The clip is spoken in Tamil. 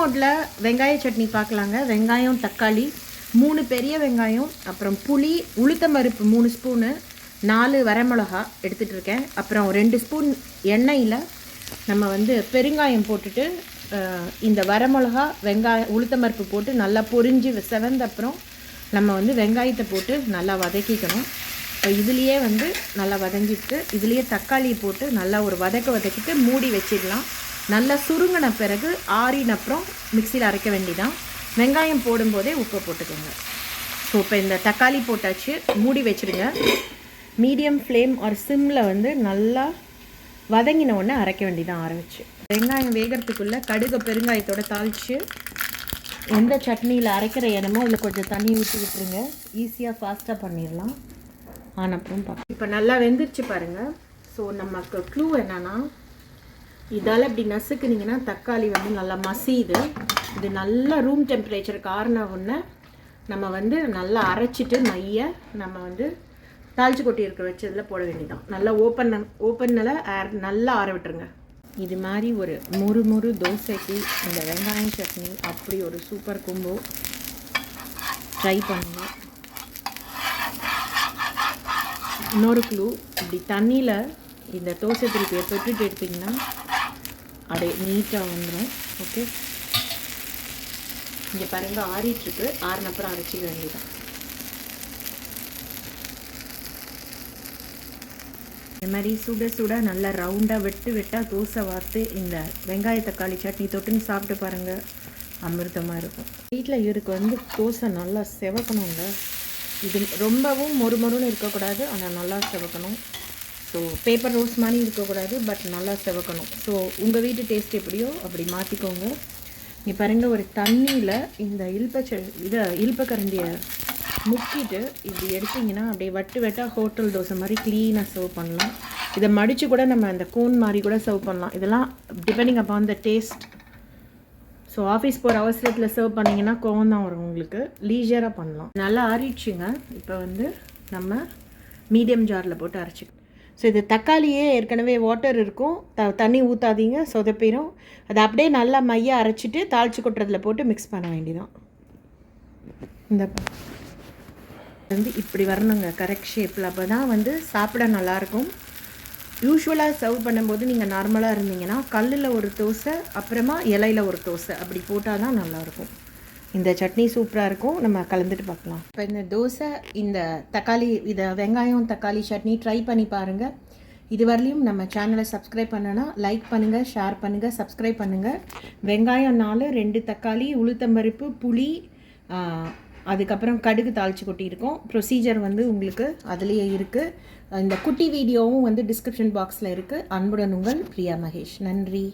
மோடில் வெங்காய சட்னி பார்க்கலாங்க வெங்காயம் தக்காளி மூணு பெரிய வெங்காயம் அப்புறம் புளி உளுத்தம்பருப்பு மூணு ஸ்பூனு நாலு வரமிளகா எடுத்துகிட்டு இருக்கேன். அப்புறம் ரெண்டு ஸ்பூன் எண்ணெயில் நம்ம வந்து பெருங்காயம் போட்டுட்டு இந்த வரமிளகா வெங்காயம் உளுத்தம்பருப்பு போட்டு நல்லா பொரிஞ்சு செவந்த அப்புறம் நம்ம வந்து வெங்காயத்தை போட்டு நல்லா வதக்கிக்கணும். இப்போ இதுலேயே வந்து நல்லா வதங்கிட்டு இதுலேயே தக்காளி போட்டு நல்லா ஒரு வதக்க வதக்கிட்டு மூடி வச்சிடலாம். நல்லா சுருங்கின பிறகு ஆறின அப்புறம் மிக்சியில் அரைக்க வேண்டிதான். வெங்காயம் போடும்போதே உப்பு போட்டுக்கோங்க. ஸோ இப்போ இந்த தக்காளி போட்டாச்சு மூடி வச்சிடுங்க மீடியம் ஃப்ளேம் ஒரு சிம்மில் வந்து நல்லா வதங்கின உடனே அரைக்க வேண்டிதான் ஆரம்பிச்சு வெங்காயம் வேகிறதுக்குள்ளே கடுகு பெருங்காயத்தோட தாளித்து எந்த சட்னியில் அரைக்கிற இடமோ அதில் கொஞ்சம் தண்ணி ஊற்றி விட்டுருங்க. ஈஸியாக ஃபாஸ்ட்டாக பண்ணிடலாம். ஆன அப்புறம் இப்போ நல்லா வெந்துருச்சு பாருங்கள் ஸோ நமக்கு க்ளூ என்னென்னா இதால் இப்படி நசுக்குனிங்கன்னா தக்காளி வந்து நல்லா மசியுது. இது நல்லா ரூம் டெம்பரேச்சர் காரணம் ஒன்று நம்ம வந்து நல்லா அரைச்சிட்டு மைய நம்ம வந்து தாளிச்சு கொட்டி இருக்க வச்சதில் போட வேண்டியதான் நல்லா ஓப்பன் ஓப்பனில் ஏர் நல்லா ஆற விட்டுருங்க. இது மாதிரி ஒரு முறு முறு தோசைக்கு இந்த வெங்காயம் சட்னி அப்படி ஒரு சூப்பர் கும்போ ட்ரை பண்ணுங்க. இன்னொரு க்ளூ இப்படி தண்ணியில் இந்த தோசை திருப்பியை தொட்டுட்டு எடுத்திங்கன்னா அப்படியே நீட்டாக வந்துடும் ஓகே இங்கே பாருங்க ஆறிட்டுருக்கு. ஆறினப்புறம் அரைச்சிக்க வேண்டியதான் இந்த மாதிரி சுட சுட நல்லா ரவுண்டாக வெட்டு வெட்டாக தோசை வார்த்து இந்த வெங்காய தக்காளி சட்னி தொட்டுன்னு சாப்பிட்டு பாருங்கள் அமிர்தமாக இருக்கும். வீட்டில் இருக்கு வந்து தோசை நல்லா செவக்கணுங்க. இது ரொம்பவும் மொறுமொறுன்னு இருக்கக்கூடாது ஆனால் நல்லா செவக்கணும். ஸோ பேப்பர் ரோஸ் மாதிரி இருக்கக்கூடாது பட் நல்லா செவக்கணும். ஸோ உங்கள் வீட்டு டேஸ்ட் எப்படியோ அப்படி மாற்றிக்கோங்க நீ பாருங்கள் ஒரு தண்ணியில் இந்த இல்பச்ச இதை இல்பக்கரண்டியை முக்கிட்டு இப்படி எடுத்திங்கன்னா அப்படியே வட்டு வெட்டாக ஹோட்டல் தோசை மாதிரி க்ளீனாக சர்வ் பண்ணலாம். இதை மடித்து கூட நம்ம அந்த கோன் மாதிரி கூட சர்வ் பண்ணலாம். இதெல்லாம் depending upon the taste so office போகிற அவசரத்தில் சர்வ் பண்ணிங்கன்னா கோவம் தான் வரும் உங்களுக்கு. லீஜராக பண்ணலாம். நல்லா ஆறிடுச்சுங்க. இப்போ வந்து நம்ம மீடியம் ஜாரில் போட்டு அரைச்சிக்கலாம். ஸோ இது தக்காளியே ஏற்கனவே வாட்டர் இருக்கும். த தண்ணி ஊற்றாதீங்க சொதப்பிடும் அதை அப்படியே நல்லா மைய அரைச்சிட்டு தாளிச்சு கொட்டுறதுல போட்டு மிக்ஸ் பண்ண வேண்டியதான் இந்த வந்து இப்படி வரணுங்க கரெக்ட் ஷேப்பில் அப்போ தான் வந்து சாப்பிட நல்லாயிருக்கும். யூஸ்வலாக சர்வ் பண்ணும்போது நீங்கள் நார்மலாக இருந்தீங்கன்னா கல்லில் ஒரு தோசை அப்புறமா இலையில ஒரு தோசை. அப்படி போட்டால் தான் நல்லாயிருக்கும். இந்த சட்னி சூப்பராக இருக்கும். நம்ம கலந்துட்டு பார்க்கலாம். இப்போ இந்த தோசை இந்த தக்காளி இதை வெங்காயம் தக்காளி சட்னி ட்ரை பண்ணி பாருங்கள் இது நம்ம சேனலை சப்ஸ்கிரைப் பண்ணனா லைக் பண்ணுங்கள் ஷேர் பண்ணுங்கள் சப்ஸ்கிரைப் பண்ணுங்கள் வெங்காயம் நாலு ரெண்டு தக்காளி உளுத்தம்பருப்பு புளி அதுக்கப்புறம் கடுகு தாளித்து கொட்டியிருக்கோம். ப்ரொசீஜர் வந்து உங்களுக்கு அதுலேயே இருக்குது இந்த குட்டி வீடியோவும் வந்து டிஸ்கிரிப்ஷன் பாக்ஸில் இருக்குது அன்புடன் உங்கள் பிரியா மகேஷ். நன்றி.